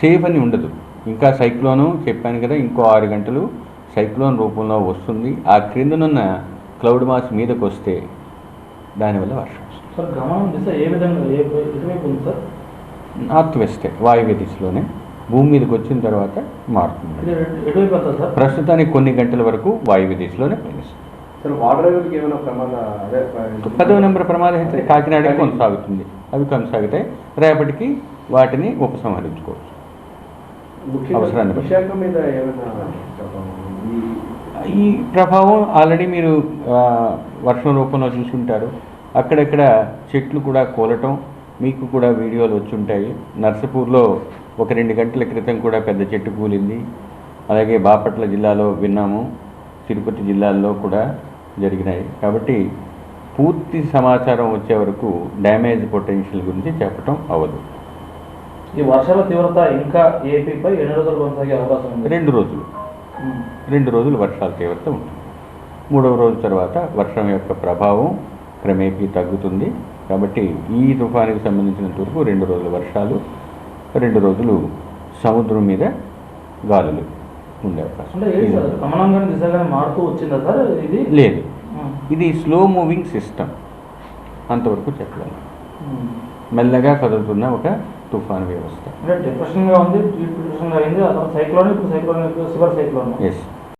Safe అని ఉండదు. ఇంకా సైక్లోను చెప్పాను కదా ఇంకో ఆరు గంటలు సైక్లోన్ రూపంలో వస్తుంది. ఆ క్రిందనున్న క్లౌడ్ మాస్ మీదకి వస్తే దానివల్ల వర్షం వస్తుంది. సార్ గమనం దిశ ఏ విధంగా ఏ ఎటువైపు ఉంది సార్? నార్త్ వెస్టే వాయువ్య దిశలోనే. భూమి మీదకి వచ్చిన తర్వాత మారుతుంది. ప్రస్తుతానికి కొన్ని గంటల వరకు వాయువ్య దిశలోనే పయనిస్తుంది పదవ నెంబర్ ప్రమాద హెచ్చరిక కాకినాడకి కొనసాగుతుంది. అవి కొనసాగితే రేపటికి వాటిని ఉపసంహరించుకోవచ్చు. అవసరాన్ని? ఈ- ప్రభావం ఆల్రెడీ మీరు వర్షం రూపంలో చూసుంటారు. అక్కడక్కడ చెట్లు కూడా కూలటం మీకు కూడా వీడియోలు వచ్చి ఉంటాయి నర్సపూర్లో ఒక రెండు గంటల క్రితం కూడా పెద్ద చెట్టు కూలింది. అలాగే బాపట్ల జిల్లాలో విన్నాము. తిరుపతి జిల్లాల్లో కూడా జరిగినాయి. కాబట్టి పూర్తి సమాచారం వచ్చే వరకు డ్యామేజ్ పొటెన్షియల్ గురించి చెప్పటం అవ్వదు. ఈ వర్షాల తీవ్రత ఇంకా ఏపీపై ఎన్ని రోజులు కొనసాగే అవకాశం ఉంది? రెండు రోజులు. రెండు రోజులు వర్షాల తీవ్రత ఉంటుంది. మూడవ రోజు తర్వాత వర్షం యొక్క ప్రభావం క్రమేపీ తగ్గుతుంది. కాబట్టి ఈ తుఫానికి సంబంధించినంత వరకు రెండు రోజుల వర్షాలు రెండు రోజులు సముద్రం మీద గాలులు ఉండే అవకాశం. మారుతూ వచ్చిందా సార్ ఇది? లేదు. ఇది స్లో మూవింగ్ సిస్టమ్ అంతవరకు చెప్పలేము. ఉమ్. మెల్లగా కదులుతున్న ఒక తుఫాన్ వ్యవస్థ. అంటే డిప్రెషన్గా ఉంది డిప్రెషన్గా అయింది సైక్లోన్ ఇప్పుడు సైక్లోన్ సివర్ సైక్లోన్ ఎస్